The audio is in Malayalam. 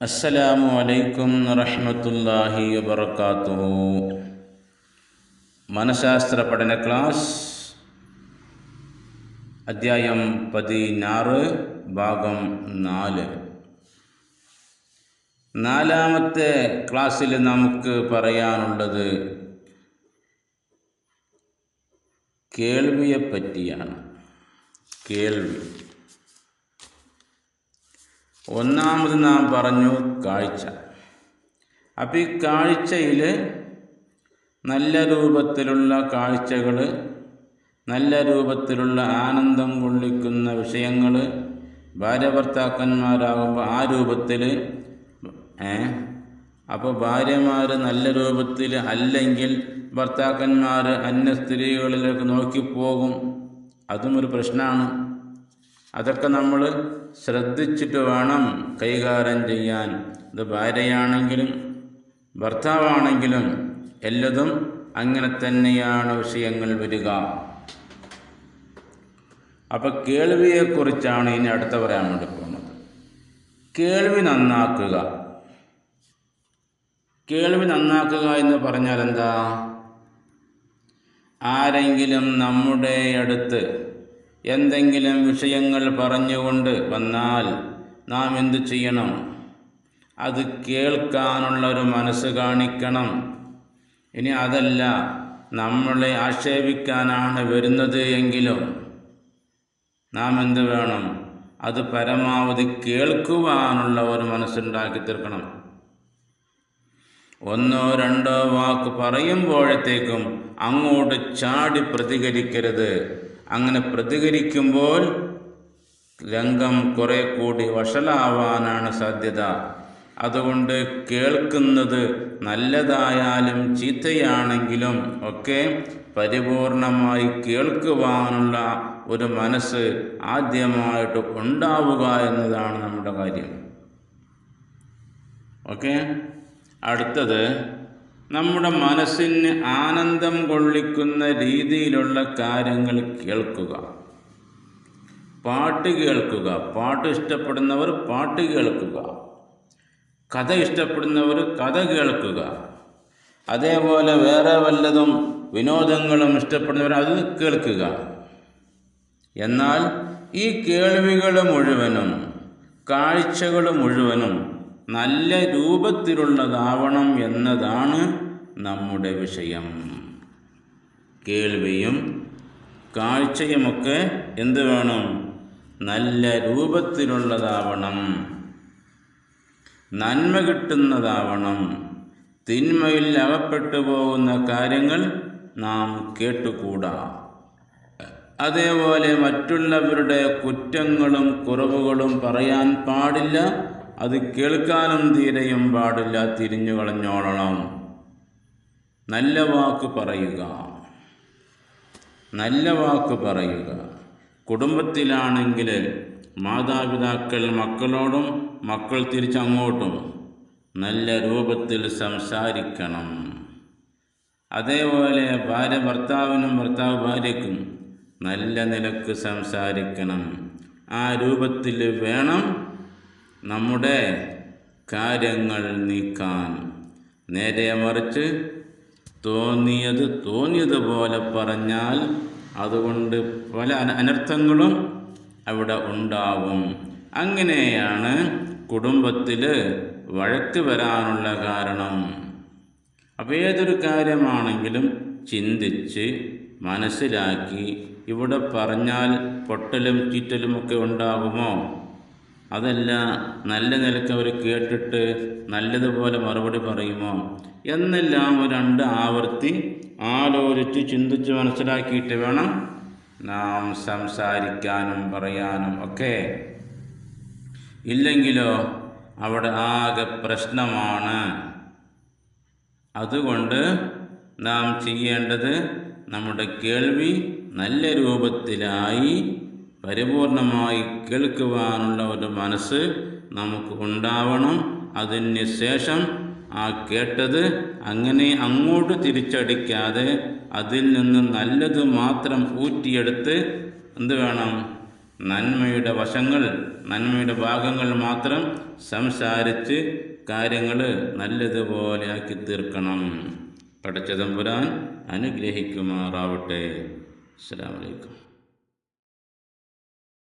അസ്സലാമു അലൈക്കും റഹ്മത്തുല്ലാഹി വബർക്കാത്തു മനഃശാസ്ത്ര പഠന ക്ലാസ് അദ്ധ്യായം പതിനാറ് ഭാഗം നാല്. നാലാമത്തെ ക്ലാസ്സിൽ നമുക്ക് പറയാനുള്ളത് കേൾവിയെ പറ്റിയാണ് കേൾവി. ഒന്നാമത് നാം പറഞ്ഞു കാഴ്ച. അപ്പം ഈ കാഴ്ചയിൽ നല്ല രൂപത്തിലുള്ള കാഴ്ചകൾ നല്ല രൂപത്തിലുള്ള ആനന്ദം കൊള്ളിക്കുന്ന വിഷയങ്ങൾ ഭാര്യ ഭർത്താക്കന്മാരാകുമ്പോൾ ആ രൂപത്തിൽ അപ്പോൾ ഭാര്യമാർ നല്ല രൂപത്തിൽ അല്ലെങ്കിൽ ഭർത്താക്കന്മാർ അന്യ സ്ത്രീകളിലേക്ക് നോക്കിപ്പോകും അതും ഒരു പ്രശ്നമാണ് അതൊക്കെ നമ്മൾ ശ്രദ്ധിച്ചിട്ട് വേണം കൈകാര്യം ചെയ്യാൻ. ഇത് ഭാര്യയാണെങ്കിലും ഭർത്താവാണെങ്കിലും എല്ലതും അങ്ങനെ തന്നെയാണ് വിഷയങ്ങൾ വരിക. അപ്പം കേൾവിയെക്കുറിച്ചാണ് ഇനി അടുത്ത പറയാൻ വേണ്ടി പോകുന്നത്. കേൾവി നന്നാക്കുക. കേൾവി നന്നാക്കുക എന്ന് പറഞ്ഞാൽ എന്താ ആരെങ്കിലും നമ്മുടെ അടുത്ത് എന്തെങ്കിലും വിഷയങ്ങൾ പറഞ്ഞുകൊണ്ട് വന്നാൽ നാം എന്തു ചെയ്യണം? അത് കേൾക്കാനുള്ള ഒരു മനസ്സ് കാണിക്കണം. ഇനി അതല്ല നമ്മളെ ആക്ഷേപിക്കാനാണ് വരുന്നത് എങ്കിലും നാം എന്ത് വേണം? അത് പരമാവധി കേൾക്കുവാനുള്ള ഒരു മനസ്സുണ്ടാക്കി തീർക്കണം. ഒന്നോ രണ്ടോ വാക്ക് പറയുമ്പോഴത്തേക്കും അങ്ങോട്ട് ചാടി പ്രതികരിക്കരുത്. അങ്ങനെ പ്രതികരിക്കുമ്പോൾ രംഗം കുറെ കൂടി വഷളാവാനാണ് സാധ്യത. അതുകൊണ്ട് കേൾക്കുന്നത് നല്ലതായാലും ചീത്തയാണെങ്കിലും ഒക്കെ പരിപൂർണമായി കേൾക്കുവാനുള്ള ഒരു മനസ്സ് ആദ്യമായിട്ട് ഉണ്ടാവുക എന്നതാണ് നമ്മുടെ കാര്യം. ഓക്കെ? അടുത്തത് നമ്മുടെ മനസ്സിന് ആനന്ദം കൊള്ളിക്കുന്ന രീതിയിലുള്ള കാര്യങ്ങൾ കേൾക്കുക. പാട്ട് കേൾക്കുക. പാട്ട് ഇഷ്ടപ്പെടുന്നവർ പാട്ട് കേൾക്കുക. കഥ ഇഷ്ടപ്പെടുന്നവർ കഥ കേൾക്കുക. അതേപോലെ വേറെ വല്ലതും വിനോദങ്ങളും ഇഷ്ടപ്പെടുന്നവർ അത് കേൾക്കുക. എന്നാൽ ഈ കേൾവികൾ മുഴുവനും കാഴ്ചകൾ മുഴുവനും നല്ല രൂപത്തിലുള്ളതാവണം എന്നതാണ് നമ്മുടെ വിഷയം. കേൾവിയും കാഴ്ചയുമൊക്കെ എന്ത് വേണം? നല്ല രൂപത്തിലുള്ളതാവണം. നന്മ കിട്ടുന്നതാവണം. തിന്മയിൽ അകപ്പെട്ടു പോകുന്ന കാര്യങ്ങൾ നാം കേട്ടുകൂടാ. അതേപോലെ മറ്റുള്ളവരുടെ കുറ്റങ്ങളും കുറവുകളും പറയാൻ പാടില്ല. അത് കേൾക്കാനും തീരെയും പാടില്ല തിരിഞ്ഞു കളഞ്ഞോളണം. നല്ല വാക്ക് പറയുക. നല്ല വാക്ക് പറയുക. കുടുംബത്തിലാണെങ്കിൽ മാതാപിതാക്കൾ മക്കളോടും മക്കൾ തിരിച്ചങ്ങോട്ടും നല്ല രൂപത്തിൽ സംസാരിക്കണം. അതേപോലെ ഭാര്യ ഭർത്താവിനും ഭർത്താവ് ഭാര്യയ്ക്കും നല്ല നിലയ്ക്ക് സംസാരിക്കണം. ആ രൂപത്തിൽ വേണം നമ്മുടെ കാര്യങ്ങൾ നീക്കാൻ. നേരെ മറിച്ച് തോന്നിയത് പോലെ പറഞ്ഞാൽ അതുകൊണ്ട് പല അനർത്ഥങ്ങളും അവിടെ ഉണ്ടാവും. അങ്ങനെയാണ് കുടുംബത്തിൽ വഴക്ക് വരാനുള്ള കാരണം. അപ്പോൾ ഏതൊരു കാര്യമാണെങ്കിലും ചിന്തിച്ച് മനസ്സിലാക്കി ഇവിടെ പറഞ്ഞാൽ പൊട്ടലും ചീറ്റലുമൊക്കെ ഉണ്ടാകുമോ? അതല്ല നല്ല നിലയ്ക്ക് അവർ കേട്ടിട്ട് നല്ലതുപോലെ മറുപടി പറയുമോ? എന്നെല്ലാം രണ്ട് ആവർത്തി ആലോചിച്ച് ചിന്തിച്ച് മനസ്സിലാക്കിയിട്ട് വേണം നാം സംസാരിക്കാനും പറയാനും ഒക്കെ. ഇല്ലെങ്കിലോ അവിടെ ആകെ പ്രശ്നമാണ്. അതുകൊണ്ട് നാം ചെയ്യേണ്ടത് നമ്മുടെ കേൾവി നല്ല രൂപത്തിലായി പരിപൂർണമായി കേൾക്കുവാനുള്ള ഒരു മനസ്സ് നമുക്ക് ഉണ്ടാവണം. അതിന് ശേഷം ആ കേട്ടത് അങ്ങനെ അങ്ങോട്ട് തിരിച്ചടിക്കാതെ അതിൽ നിന്ന് നല്ലത് മാത്രം ഊറ്റിയെടുത്ത് എന്ത് വേണം? നന്മയുടെ വശങ്ങൾ നന്മയുടെ ഭാഗങ്ങൾ മാത്രം സംസാരിച്ച് കാര്യങ്ങൾ നല്ലതുപോലെ ആക്കി തീർക്കണം. പഠിച്ചതമ്പുരാൻ അനുഗ്രഹിക്കുമാറാവട്ടെ. അസ്സാം വലൈക്കും